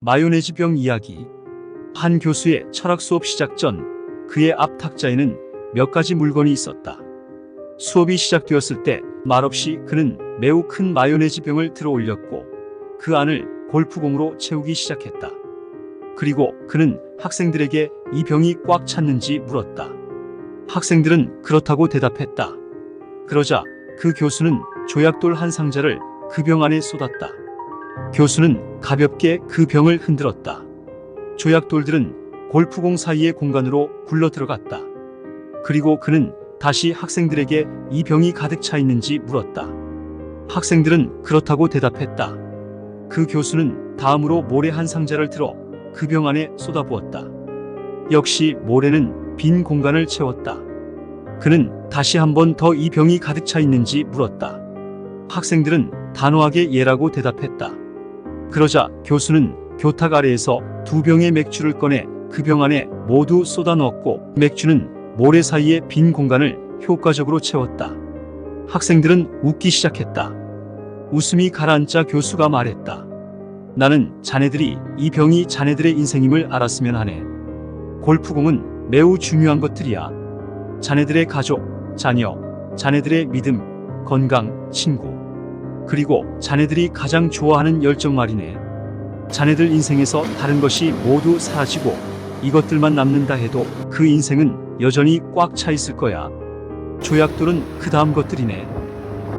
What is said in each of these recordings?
마요네즈병 이야기. 한 교수의 철학 수업 시작 전 그의 앞 탁자에는 몇 가지 물건이 있었다. 수업이 시작되었을 때 말없이 그는 매우 큰 마요네즈 병을 들어 올렸고 그 안을 골프공으로 채우기 시작했다. 그리고 그는 학생들에게 이 병이 꽉 찼는지 물었다. 학생들은 그렇다고 대답했다. 그러자 그 교수는 조약돌 한 상자를 그 병 안에 쏟았다. 교수는 가볍게 그 병을 흔들었다. 조약돌들은 골프공 사이의 공간으로 굴러 들어갔다. 그리고 그는 다시 학생들에게 이 병이 가득 차 있는지 물었다. 학생들은 그렇다고 대답했다. 그 교수는 다음으로 모래 한 상자를 들어 그 병 안에 쏟아부었다. 역시 모래는 빈 공간을 채웠다. 그는 다시 한 번 더 이 병이 가득 차 있는지 물었다. 학생들은 단호하게 예라고 대답했다. 그러자 교수는 교탁 아래에서 두 병의 맥주를 꺼내 그 병 안에 모두 쏟아 넣었고 맥주는 모래 사이의 빈 공간을 효과적으로 채웠다. 학생들은 웃기 시작했다. 웃음이 가라앉자 교수가 말했다. 나는 자네들이 이 병이 자네들의 인생임을 알았으면 하네. 골프공은 매우 중요한 것들이야. 자네들의 가족, 자녀, 자네들의 믿음, 건강, 친구. 그리고 자네들이 가장 좋아하는 열정 말이네. 자네들 인생에서 다른 것이 모두 사라지고 이것들만 남는다 해도 그 인생은 여전히 꽉 차 있을 거야. 조약돌은 그 다음 것들이네.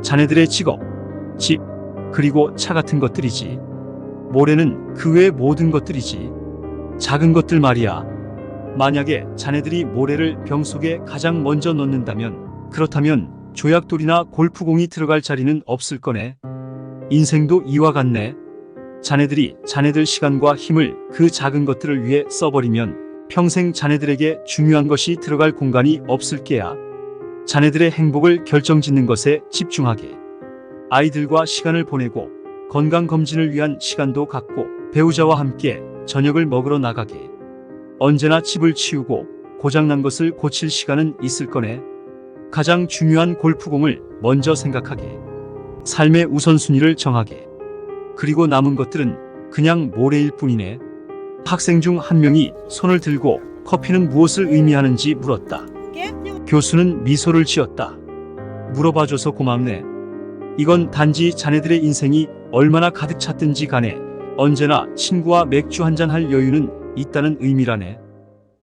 자네들의 직업, 집, 그리고 차 같은 것들이지. 모래는 그 외 모든 것들이지. 작은 것들 말이야. 만약에 자네들이 모래를 병 속에 가장 먼저 넣는다면, 그렇다면 조약돌이나 골프공이 들어갈 자리는 없을 거네. 인생도 이와 같네. 자네들이 자네들 시간과 힘을 그 작은 것들을 위해 써버리면 평생 자네들에게 중요한 것이 들어갈 공간이 없을 게야. 자네들의 행복을 결정짓는 것에 집중하게. 아이들과 시간을 보내고 건강검진을 위한 시간도 갖고 배우자와 함께 저녁을 먹으러 나가게. 언제나 집을 치우고 고장난 것을 고칠 시간은 있을 거네. 가장 중요한 골프공을 먼저 생각하게. 삶의 우선순위를 정하게. 그리고 남은 것들은 그냥 모래일 뿐이네. 학생 중 한 명이 손을 들고 커피는 무엇을 의미하는지 물었다. 교수는 미소를 지었다. 물어봐줘서 고맙네. 이건 단지 자네들의 인생이 얼마나 가득 찼든지 간에 언제나 친구와 맥주 한잔 할 여유는 있다는 의미라네.